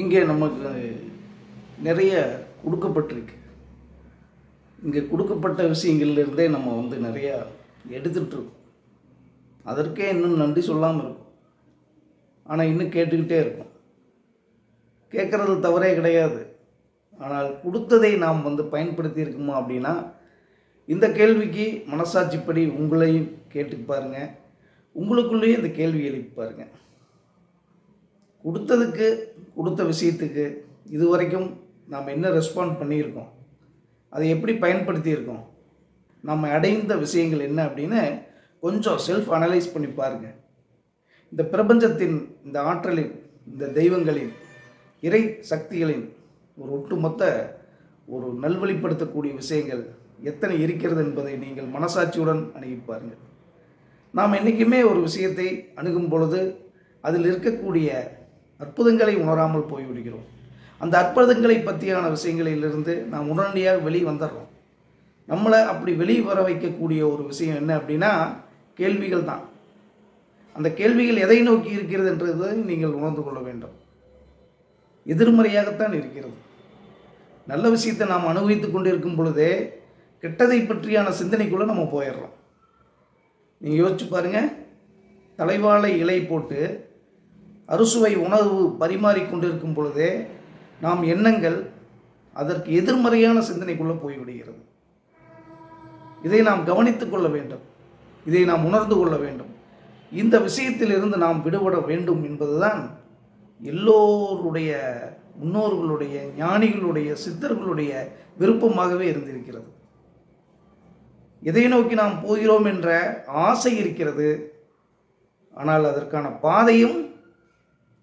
இங்கே நமக்கு நிறைய கொடுக்கப்பட்டிருக்கு. இங்கே கொடுக்கப்பட்ட விஷயங்கள்லேருந்தே நம்ம வந்து நிறையா எடுத்துகிட்ருக்கோம் அதற்கே இன்னும் நன்றி சொல்லாமல் இருக்கும். ஆனால் இன்னும் கேட்டுக்கிட்டே இருக்கும். கேட்குறது தவறே கிடையாது. ஆனால் கொடுத்ததை நாம் வந்து பயன்படுத்தி இருக்குமா அப்படின்னா இந்த கேள்விக்கு மனசாட்சிப்படி உங்களையும் கேட்டு பாருங்கள் உங்களுக்குள்ளேயே இந்த கேள்வி எழுப்பி பாருங்கள் கொடுத்ததுக்கு கொடுத்த விஷயத்துக்கு இது வரைக்கும் நாம் என்ன ரெஸ்பாண்ட் பண்ணியிருக்கோம்? அதை எப்படி பயன்படுத்தியிருக்கோம்? நம்ம அடைந்த விஷயங்கள் என்ன அப்படின்னு கொஞ்சம் செல்ஃப் அனலைஸ் பண்ணி பாருங்க. இந்த பிரபஞ்சத்தின் இந்த ஆற்றலின் இந்த தெய்வங்களின் இறை சக்திகளின் ஒரு ஒட்டுமொத்த ஒரு நல்வழிப்படுத்தக்கூடிய விஷயங்கள் எத்தனை இருக்கிறது என்பதை நீங்கள் மனசாட்சியுடன் அணுகி பாருங்கள். நாம் என்றைக்குமே ஒரு விஷயத்தை அணுகும் பொழுது அதில் இருக்கக்கூடிய அற்புதங்களை உணராமல் போய்விடுகிறோம். அந்த அற்புதங்களை பற்றியான விஷயங்களிலிருந்து நாம் உடனடியாக வெளியே வந்துடுறோம் நம்மளை அப்படி வெளியே வர வைக்கக்கூடிய ஒரு விஷயம் என்ன அப்படின்னா கேள்விகள் தான். அந்த கேள்விகள் எதை நோக்கி இருக்கிறது என்றதை நீங்கள் உணர்ந்து கொள்ள வேண்டும். எதிர்மறையாகத்தான் இருக்கிறது. நல்ல விஷயத்தை நாம் அனுபவித்து கொண்டிருக்கும் பொழுதே கெட்டதை பற்றியான சிந்தனைக்குள்ளே நம்ம போயிடுறோம் நீங்கள் யோசிச்சு பாருங்க தலைவாழை இலை போட்டு அறுசுவை உணவு பரிமாறிக் கொண்டிருக்கும் பொழுதே நாம் எண்ணங்கள் அதற்கு எதிர்மறையான சிந்தனைக்குள்ளே போய்விடுகிறது. இதை நாம் கவனித்துக் கொள்ள வேண்டும். இதை நாம் உணர்ந்து கொள்ள வேண்டும். இந்த விஷயத்திலிருந்து நாம் விடுபட வேண்டும் என்பதுதான் எல்லோருடைய முன்னோர்களுடைய ஞானிகளுடைய சித்தர்களுடைய விருப்பமாகவே இருந்திருக்கிறது. எதை நோக்கி நாம் போகிறோம் என்ற ஆசை இருக்கிறது. ஆனால் அதற்கான பாதையும்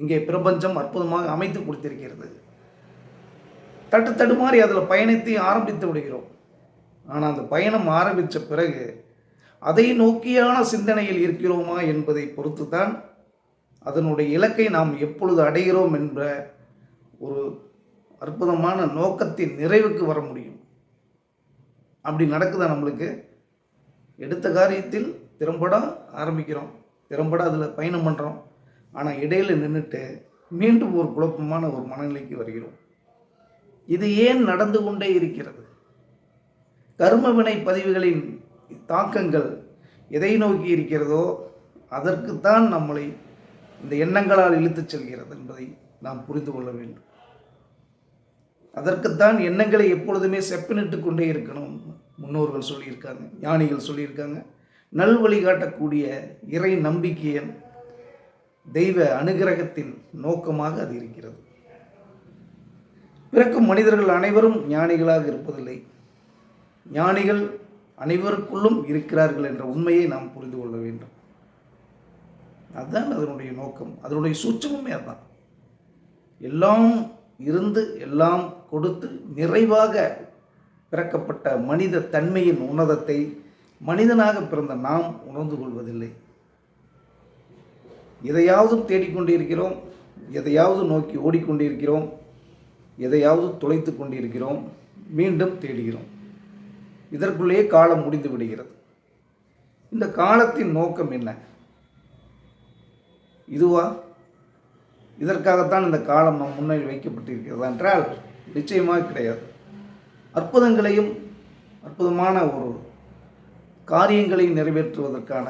இங்கே பிரபஞ்சம் அற்புதமாக அமைத்து கொடுத்திருக்கிறது. தட்டு தடுமாறி அதில் பயணத்தை ஆரம்பித்து விடுகிறோம். ஆனால் அந்த பயணம் ஆரம்பித்த பிறகு அதை நோக்கியான சிந்தனையில் இருக்கிறோமா என்பதை பொறுத்து தான் அதனுடைய இலக்கை நாம் எப்பொழுது அடைகிறோம் என்ற ஒரு அற்புதமான நோக்கத்தின் நிறைவுக்கு வர முடியும். அப்படி நடக்குதா நம்மளுக்கு? எடுத்த காரியத்தில் திறம்பட ஆரம்பிக்கிறோம். திறம்பட அதில் பயணம் பண்ணுறோம் ஆனால் இடையில் நின்றுட்டு மீண்டும் ஒரு குழப்பமான ஒரு மனநிலைக்கு வருகிறோம். இது ஏன் நடந்து கொண்டே இருக்கிறது? கர்மவினை பதிவுகளின் தாக்கங்கள் எதை நோக்கி இருக்கிறதோ அதற்குத்தான் நம்மளை இந்த எண்ணங்களால் இழுத்துச் செல்கிறது என்பதை நாம் புரிந்து கொள்ள வேண்டும். அதற்குத்தான் எண்ணங்களை எப்பொழுதுமே செப்பனிட்டு கொண்டே இருக்கணும் முன்னோர்கள் சொல்லியிருக்காங்க ஞானிகள் சொல்லியிருக்காங்க. நல் வழிகாட்டக்கூடிய இறை நம்பிக்கையன் தெய்வ அனுகிரகத்தின் நோக்கமாக அது இருக்கிறது. பிறக்கும் மனிதர்கள் அனைவரும் ஞானிகளாக இருப்பதில்லை. ஞானிகள் அனைவருக்குள்ளும் இருக்கிறார்கள் என்ற உண்மையை நாம் புரிந்து கொள்ள வேண்டும். அதுதான் அதனுடைய நோக்கம். அதனுடைய சூட்சமுமே அதுதான். எல்லாம் இருந்து எல்லாம் கொடுத்து நிறைவாக பிறக்கப்பட்ட மனித தன்மையின் உன்னதத்தை மனிதனாக பிறந்த நாம் உணர்ந்து கொள்வதில்லை. எதையாவது தேடிக்கொண்டிருக்கிறோம் எதையாவது நோக்கி ஓடிக்கொண்டிருக்கிறோம் எதையாவது தொலைத்து கொண்டிருக்கிறோம் மீண்டும் தேடுகிறோம். இதற்குள்ளேயே காலம் முடிந்து விடுகிறது. இந்த காலத்தின் நோக்கம் என்ன? இதுவா? இதற்காகத்தான் இந்த காலம் நம் முன்னில் வைக்கப்பட்டிருக்கிறதா என்றால் நிச்சயமாக கிடையாது. அற்புதங்களையும் அற்புதமான ஒரு காரியங்களை நிறைவேற்றுவதற்கான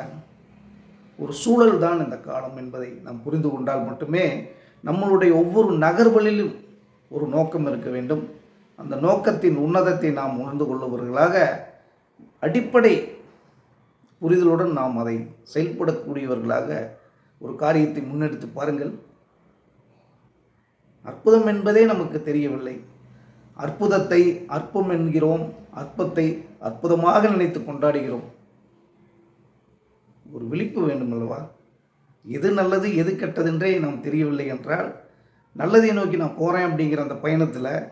ஒரு சூழல் தான் இந்த காலம் என்பதை நாம் புரிந்து கொண்டால் மட்டுமே நம்மளுடைய ஒவ்வொரு நகர்வலிலும் ஒரு நோக்கம் இருக்க வேண்டும். அந்த நோக்கத்தின் உன்னதத்தை நாம் உணர்ந்து கொள்ளுபவர்களாக அடிப்படை புரிதலுடன் நாம் அதை செயல்படக்கூடியவர்களாக ஒரு காரியத்தை முன்னெடுத்து பாருங்கள். அற்புதம் என்பதே நமக்கு தெரியவில்லை. அற்புதத்தை அற்பம் என்கிறோம். அற்பத்தை அற்புதமாக நினைத்து கொண்டாடுகிறோம். ஒரு விழிப்பு வேண்டும் அல்லவா? எது நல்லது எது கெட்டதென்றே நாம் தெரியவில்லை என்றால் நல்லதை நோக்கி நான் போகிறேன் அப்படிங்கிற அந்த பயணத்தில்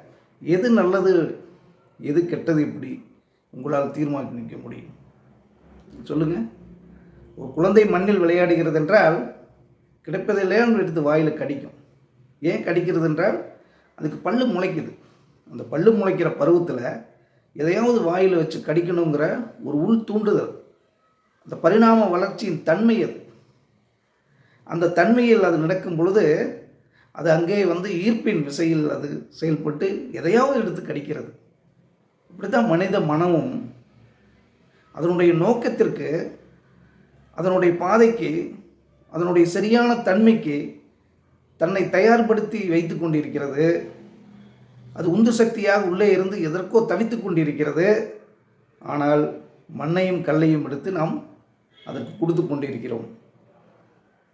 எது நல்லது எது கெட்டது எப்படி உங்களால் தீர்மானிக்க நிற்க முடியும்? சொல்லுங்கள் ஒரு குழந்தை மண்ணில் விளையாடுகிறது என்றால் கிடைப்பதில்லையே எடுத்து வாயில் கடிக்கும். ஏன் கடிக்கிறது என்றால் அதுக்கு பல்லு முளைக்குது. அந்த பல்லு முளைக்கிற பருவத்தில் எதையாவது வாயில் வச்சு கடிக்கணுங்கிற ஒரு உள் தூண்டுதல். அந்த பரிணாம வளர்ச்சியின் தன்மை அது அந்த தன்மையில் அது நடக்கும் பொழுது அது அங்கே வந்து ஈர்ப்பின் விசையில் அது செயல்பட்டு எதையாவது எடுத்து கடிக்கிறது. இப்படி தான் மனித மனமும் அதனுடைய நோக்கத்திற்கு அதனுடைய பாதைக்கு அதனுடைய சரியான தன்மைக்கு தன்னை தயார்படுத்தி வைத்து கொண்டிருக்கிறது. அது உந்து சக்தியாக உள்ளே இருந்து எதற்கோ தவித்து கொண்டிருக்கிறது. ஆனால் மண்ணையும் கல்லையும் எடுத்து நாம் அதற்கு கொடுத்து கொண்டிருக்கிறோம்.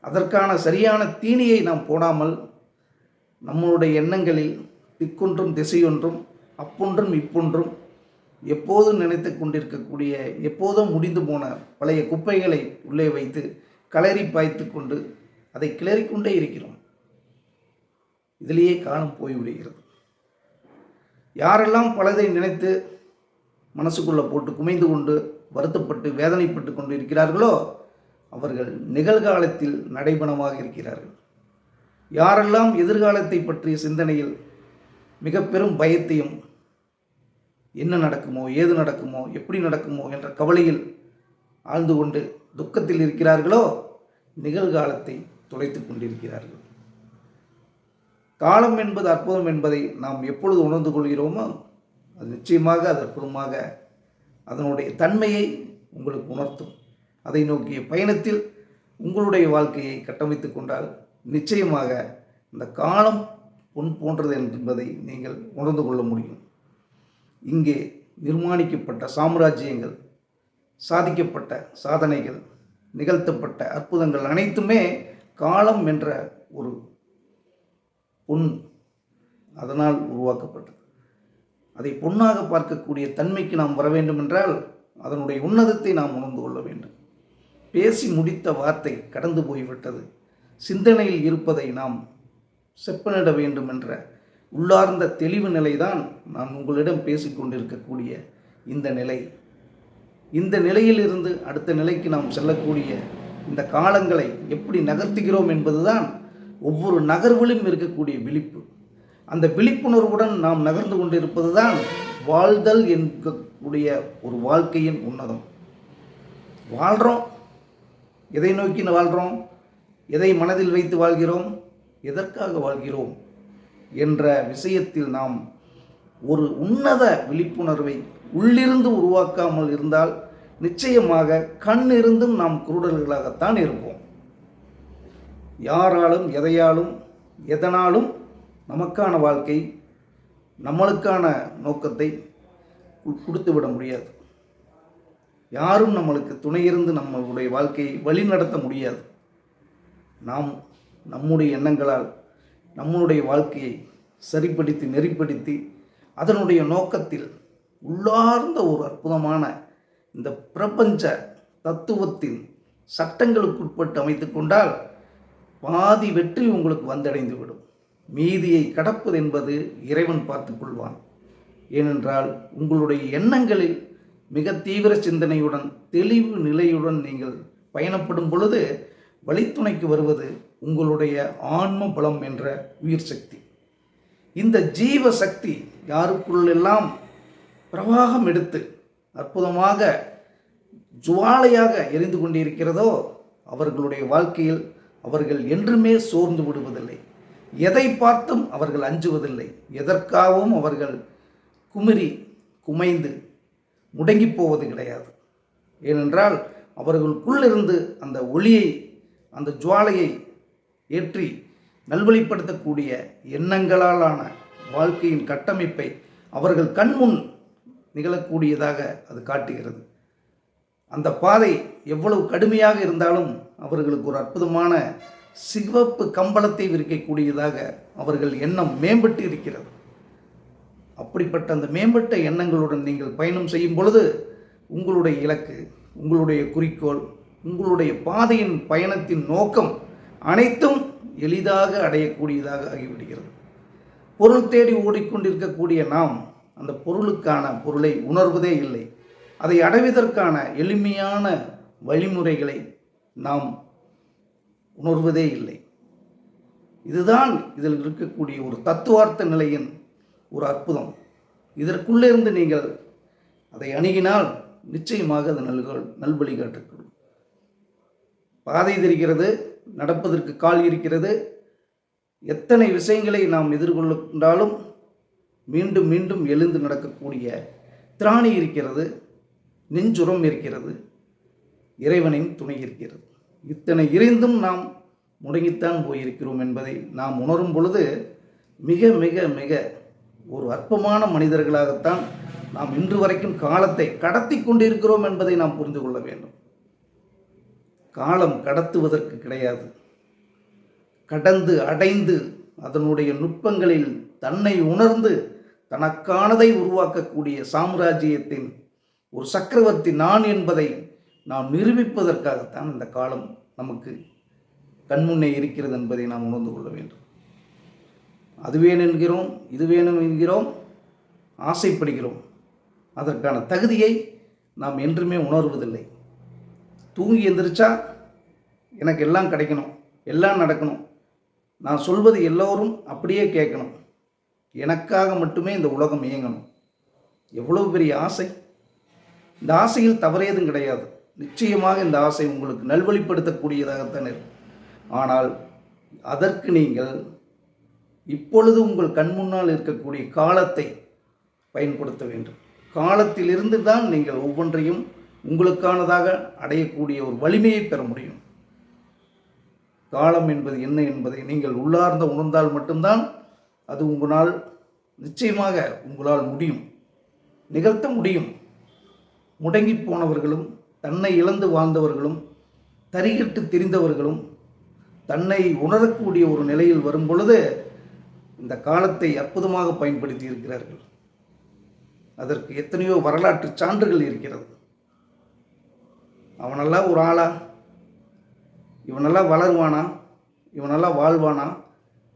அதற்கான சரியான தீனியை நாம் போடாமல் நம்மளுடைய எண்ணங்களில் திக்கொன்றும் திசையொன்றும் அப்பொன்றும் இப்பொன்றும் எப்போதும் நினைத்து கொண்டிருக்கக்கூடிய எப்போதும் முடிந்து போன பழைய குப்பைகளை உள்ளே வைத்து களறி பாய்த்து கொண்டு அதை கிளறிக்கொண்டே இருக்கிறோம். இதிலேயே காலம் போய்விடுகிறது யாரெல்லாம் பலதை நினைத்து மனசுக்குள்ளே போட்டு குமைந்து கொண்டு வருத்தப்பட்டு வேதனைப்பட்டு கொண்டு இருக்கிறார்களோ அவர்கள் நிகழ்காலத்தில் நடைபணமாக இருக்கிறார்கள். யாரெல்லாம் எதிர்காலத்தை பற்றிய சிந்தனையில் மிக பெரும் பயத்தையும் என்ன நடக்குமோ ஏது நடக்குமோ எப்படி நடக்குமோ என்ற கவலையில் ஆழ்ந்து கொண்டு துக்கத்தில் இருக்கிறார்களோ நிகழ்காலத்தை துளைத்து கொண்டிருக்கிறார்கள். காலம் என்பது அற்புதம் என்பதை நாம் எப்பொழுது உணர்ந்து கொள்கிறோமோ அது நிச்சயமாக அது அற்புதமாக அதனுடைய தன்மையை உங்களுக்கு உணர்த்தும். அதை நோக்கிய பயணத்தில் உங்களுடைய வாழ்க்கையை கட்டமைத்து கொண்டால் நிச்சயமாக இந்த காலம் பொன் போன்றது என்பதை நீங்கள் உணர்ந்து கொள்ள முடியும். இங்கே நிர்மாணிக்கப்பட்ட சாம்ராஜ்யங்கள் சாதிக்கப்பட்ட சாதனைகள் நிகழ்த்தப்பட்ட அற்புதங்கள் அனைத்துமே காலம் என்ற ஒரு பொன் அதனால் உருவாக்கப்பட்டது. அதை பொன்னாக பார்க்கக்கூடிய தன்மைக்கு நாம் வர வேண்டும் என்றால் அதனுடைய உன்னதத்தை நாம் உணர்ந்து கொள்ள வேண்டும். பேசி முடித்த வார்த்தை கடந்து போய்விட்டது. சிந்தனையில் இருப்பதை நாம் செப்பனிட வேண்டும் என்ற உள்ளார்ந்த தெளிவு நிலைதான் நான் உங்களிடம் பேசிக்கொண்டிருக்கக்கூடிய இந்த நிலை. இந்த நிலையிலிருந்து அடுத்த நிலைக்கு நாம் செல்லக்கூடிய இந்த காலங்களை எப்படி நகர்த்துகிறோம் என்பதுதான் ஒவ்வொரு நகர்விலும் இருக்கக்கூடிய விழிப்பு. அந்த விழிப்புணர்வுடன் நாம் நகர்ந்து கொண்டிருப்பது தான் வாழ்தல் என்கக்கூடிய ஒரு வாழ்க்கையின் உன்னதம். வாழ்கிறோம் எதை நோக்கி வாழ்கிறோம் எதை மனதில் வைத்து வாழ்கிறோம்? எதற்காக வாழ்கிறோம்? என்ற விஷயத்தில் நாம் ஒரு உன்னத விழிப்புணர்வை உள்ளிருந்து உருவாக்காமல் இருந்தால் நிச்சயமாக கண் இருந்தும் நாம் குருடர்களாகத்தான் இருப்போம். யாராலும் எதையாலும் எதனாலும் நமக்கான வாழ்க்கை நம்மளுக்கான நோக்கத்தை கொடுத்து விட முடியாது. யாரும் நம்மளுக்கு துணையிருந்து நம்மளுடைய வாழ்க்கையை வழிநடத்த முடியாது. நாம் நம்முடைய எண்ணங்களால் நம்மளுடைய வாழ்க்கையை சரிப்படுத்தி நெறிப்படுத்தி அதனுடைய நோக்கத்தில் உள்ளார்ந்த ஒரு அற்புதமான இந்த பிரபஞ்ச தத்துவத்தின் சட்டங்களுக்குட்பட்டு அமைத்து கொண்டால் பாதி வெற்றி உங்களுக்கு வந்தடைந்து விடும் மீதியை கடப்பது என்பது இறைவன் பார்த்து கொள்வான். ஏனென்றால் உங்களுடைய எண்ணங்களில் மிக தீவிர சிந்தனையுடன் தெளிவு நிலையுடன் நீங்கள் பயணப்படும் பொழுது வழித்துணைக்கு வருவது உங்களுடைய ஆன்ம பலம் என்ற உயிர் சக்தி. இந்த ஜீவ சக்தி யாருக்குள்ளெல்லாம் பிரவாகம் எடுத்து அற்புதமாக ஜுவாலையாக எரிந்து கொண்டிருக்கிறதோ அவர்களுடைய வாழ்க்கையில் அவர்கள் என்றுமே சோர்ந்து விடுவதில்லை. எதை பார்த்தும் அவர்கள் அஞ்சுவதில்லை. எதற்காகவும் அவர்கள் குமிரி குமைந்து முடங்கி போவது கிடையாது. ஏனென்றால் அவர்களுக்குள்ளிருந்து அந்த ஒளியை அந்த ஜுவாலையை ஏற்றி நல்வழிப்படுத்தக்கூடிய எண்ணங்களாலான வாழ்க்கையின் கட்டமைப்பை அவர்கள் கண்முன் நிகழக்கூடியதாக அது காட்டுகிறது. அந்த பாதை எவ்வளவு கடுமையாக இருந்தாலும் அவர்களுக்கு ஒரு அற்புதமான சிவப்பு கம்பளத்தை விரிக்கக்கூடியதாக அவர்கள் எண்ணம் மேம்பட்டு இருக்கிறது. அப்படிப்பட்ட அந்த மேம்பட்ட எண்ணங்களுடன் நீங்கள் பயணம் செய்யும் பொழுது உங்களுடைய இலக்கு உங்களுடைய குறிக்கோள் உங்களுடைய பாதையின் பயணத்தின் நோக்கம் அனைத்தும் எளிதாக அடையக்கூடியதாக ஆகிவிடுகிறது. பொருள் தேடி ஓடிக்கொண்டிருக்கக்கூடிய நாம் அந்த பொருளுக்கான பொருளை உணர்வதே இல்லை. அதை அடைவதற்கான எளிமையான வழிமுறைகளை நாம் உணர்வதே இல்லை. இதுதான் இதில் இருக்கக்கூடிய ஒரு தத்துவார்த்த நிலையின் ஒரு அற்புதம். இதற்குள்ளே இருந்து நீங்கள் அதை அணுகினால் நிச்சயமாக அது நல்கள் நல்வழி காட்டக்கூடும் பாதை தெரிகிறது நடப்பதற்கு கால் இருக்கிறது. எத்தனை விஷயங்களை நாம் எதிர்கொண்டாலும் மீண்டும் மீண்டும் எழுந்து நடக்கக்கூடிய திராணி இருக்கிறது நெஞ்சுரம் இருக்கிறது இறைவனின் துணை இருக்கிறது. இத்தனை இருந்தும் நாம் முடங்கித்தான் போயிருக்கிறோம் என்பதை நாம் உணரும் பொழுது மிக மிக மிக ஒரு அற்பமான மனிதர்களாகத்தான் நாம் இன்று வரைக்கும் காலத்தை கடத்தி கொண்டிருக்கிறோம் என்பதை நாம் புரிந்து கொள்ள வேண்டும். காலம் கடத்துவதற்கு கிடையாது. கடந்து அடைந்து அதனுடைய நுட்பங்களில் தன்னை உணர்ந்து தனக்கானதை உருவாக்கக்கூடிய சாம்ராஜ்யத்தின் ஒரு சக்கரவர்த்தி நான் என்பதை நாம் நிரூபிப்பதற்காகத்தான் இந்த காலம் நமக்கு கண்முன்னே இருக்கிறது என்பதை நாம் உணர்ந்து கொள்ள வேண்டும். அது வேணும் என்கிறோம் இது வேணும் என்கிறோம் ஆசைப்படுகிறோம். அதற்கான தகுதியை நாம் என்றுமே உணர்வதில்லை. தூங்கி எந்திரிச்சா எனக்கு எல்லாம் கிடைக்கணும் எல்லாம் நடக்கணும். நான் சொல்வது எல்லோரும் அப்படியே கேட்கணும். எனக்காக மட்டுமே இந்த உலகம் இயங்கணும். எவ்வளவு பெரிய ஆசை? இந்த ஆசையில் தவறேதும் கிடையாது. நிச்சயமாக இந்த ஆசை உங்களுக்கு நல்வழிப்படுத்தக்கூடியதாகத்தான் இருக்கும். ஆனால் அதற்கு நீங்கள் இப்பொழுது உங்கள் கண் முன்னால் இருக்கக்கூடிய காலத்தை பயன்படுத்த வேண்டும். காலத்திலிருந்து தான் நீங்கள் ஒவ்வொன்றையும் உங்களுக்கானதாக அடையக்கூடிய ஒரு வலிமையை பெற முடியும். காலம் என்பது என்ன என்பதை நீங்கள் உள்ளார்ந்த உணர்ந்தால் மட்டும்தான் அது உங்களால் நிச்சயமாக உங்களால் முடியும். நிகழ்த்த முடியும். முடங்கி போனவர்களும் தன்னை இழந்து வாழ்ந்தவர்களும் தரிகட்டு தெரிந்தவர்களும் தன்னை உணரக்கூடிய ஒரு நிலையில் வரும் பொழுது இந்த காலத்தை அற்புதமாக பயன்படுத்தி இருக்கிறார்கள். அதற்கு எத்தனையோ வரலாற்று சான்றுகள் இருக்கிறது. அவனெல்லாம் ஒரு ஆளா? இவனெல்லாம் வளருவானா? இவனெல்லாம் வாழ்வானா?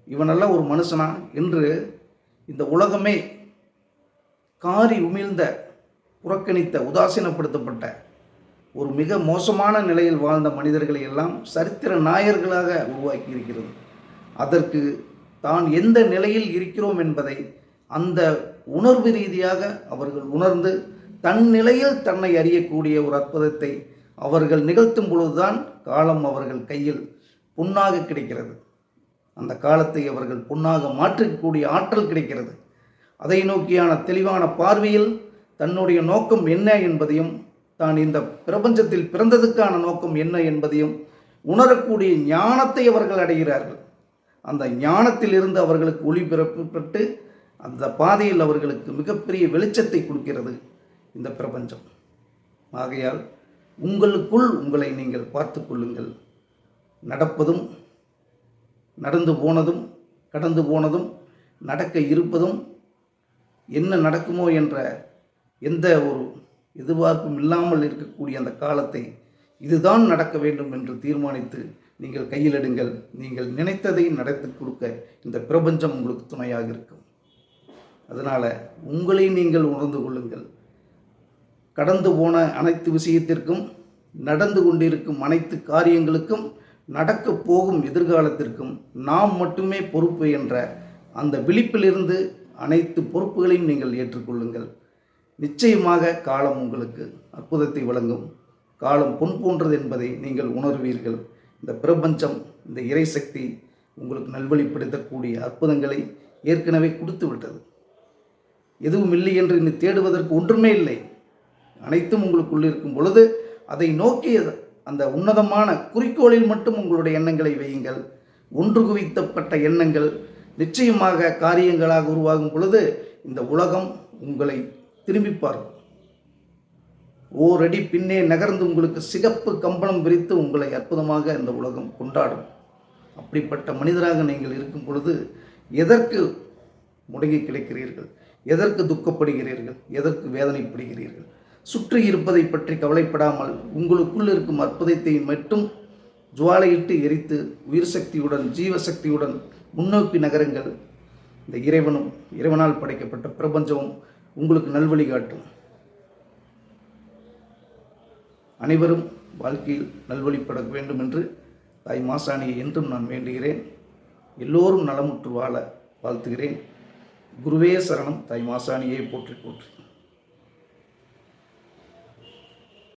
இவனெல்லாம் ஒரு மனுஷனா? என்று இந்த உலகமே காரி உமிழ்ந்த புறக்கணித்த உதாசீனப்படுத்தப்பட்ட ஒரு மிக மோசமான நிலையில் வாழ்ந்த மனிதர்களை எல்லாம் சரித்திர நாயர்களாக உருவாக்கி இருக்கிறது அதற்கு தான் எந்த நிலையில் இருக்கிறோம் என்பதை அந்த உணர்வு ரீதியாக அவர்கள் உணர்ந்து தன் நிலையில் தன்னை அறியக்கூடிய ஒரு அற்புதத்தை அவர்கள் நிகழ்த்தும் பொழுதுதான் காலம் அவர்கள் கையில் புண்ணாக கிடைக்கிறது. அந்த காலத்தை அவர்கள் புண்ணாக மாற்றக்கூடிய ஆற்றல் கிடைக்கிறது. அதை நோக்கியான தெளிவான பார்வையில் தன்னுடைய நோக்கம் என்ன என்பதையும் தான் இந்த பிரபஞ்சத்தில் பிறந்ததுக்கான நோக்கம் என்ன என்பதையும் உணரக்கூடிய ஞானத்தை அவர்கள் அடைகிறார்கள். அந்த ஞானத்தில் இருந்து அவர்களுக்கு ஒளி பிறப்பட்டு அந்த பாதையில் அவர்களுக்கு மிகப்பெரிய வெளிச்சத்தை கொடுக்கிறது இந்த பிரபஞ்சம். ஆகையால் உங்களுக்குள் உங்களை நீங்கள் பார்த்து கொள்ளுங்கள். நடப்பதும் நடந்து போனதும் கடந்து போனதும் நடக்க இருப்பதும் என்ன நடக்குமோ என்ற எந்த ஒரு எதிர்பார்ப்பும் இல்லாமல் இருக்கக்கூடிய அந்த காலத்தை இதுதான் நடக்க வேண்டும் என்று தீர்மானித்து நீங்கள் கையில் எடுங்கள் நீங்கள் நினைத்ததை நடத்தி கொடுக்க இந்த பிரபஞ்சம் உங்களுக்கு துணையாக இருக்கும். அதனால் உங்களை நீங்கள் உணர்ந்து கொள்ளுங்கள். கடந்து போன அனைத்து விஷயத்திற்கும் நடந்து கொண்டிருக்கும் அனைத்து காரியங்களுக்கும் நடக்கப் போகும் எதிர்காலத்திற்கும் நாம் மட்டுமே பொறுப்பு என்ற அந்த விழிப்பிலிருந்து அனைத்து பொறுப்புகளையும் நீங்கள் ஏற்றுக்கொள்ளுங்கள். நிச்சயமாக காலம் உங்களுக்கு அற்புதத்தை வழங்கும். காலம் பொன் போன்றது என்பதை நீங்கள் உணர்வீர்கள். இந்த பிரபஞ்சம் இந்த இறைசக்தி உங்களுக்கு நல்வழிப்படுத்தக்கூடிய அற்புதங்களை ஏற்கனவே கொடுத்து விட்டது எதுவும் இல்லை என்று இனி தேடுவதற்கு ஒன்றுமே இல்லை. அனைத்தும் உங்களுக்குள் இருக்கும் பொழுது அதை நோக்கி அந்த உன்னதமான குறிக்கோளில் மட்டும் உங்களுடைய எண்ணங்களை வையுங்கள். ஒன்று குவித்தப்பட்ட எண்ணங்கள் நிச்சயமாக காரியங்களாக உருவாகும் பொழுது இந்த உலகம் உங்களை திரும்பி பார்க்கும் ஓரடி பின்னே நகர்ந்து உங்களுக்கு சிகப்பு கம்பளம் விரித்து உங்களை அற்புதமாக இந்த உலகம் கொண்டாடும். அப்படிப்பட்ட மனிதராக நீங்கள் இருக்கும் பொழுது எதற்கு முடங்கி கிடைக்கிறீர்கள்? எதற்கு துக்கப்படுகிறீர்கள்? எதற்கு வேதனைப்படுகிறீர்கள்? சுற்றி இருப்பதை பற்றி கவலைப்படாமல் உங்களுக்குள் இருக்கும் அற்புதத்தை மட்டும் ஜுவாலையிட்டு எரித்து உயிர் சக்தியுடன் ஜீவசக்தியுடன் முன்னோக்கி நகருங்கள். இந்த இறைவனும் இறைவனால் படைக்கப்பட்ட பிரபஞ்சமும் உங்களுக்கு நல்வழி காட்டும். அனைவரும் வாழ்க்கையில் நல்வழிப்பட வேண்டும் என்று தாய் மாசாணியை என்றும் நான் வேண்டுகிறேன். எல்லோரும் நலமுற்று வாழ வாழ்த்துகிறேன். குருவே சரணம் தாய் மாசாணியை போற்றி போற்றி.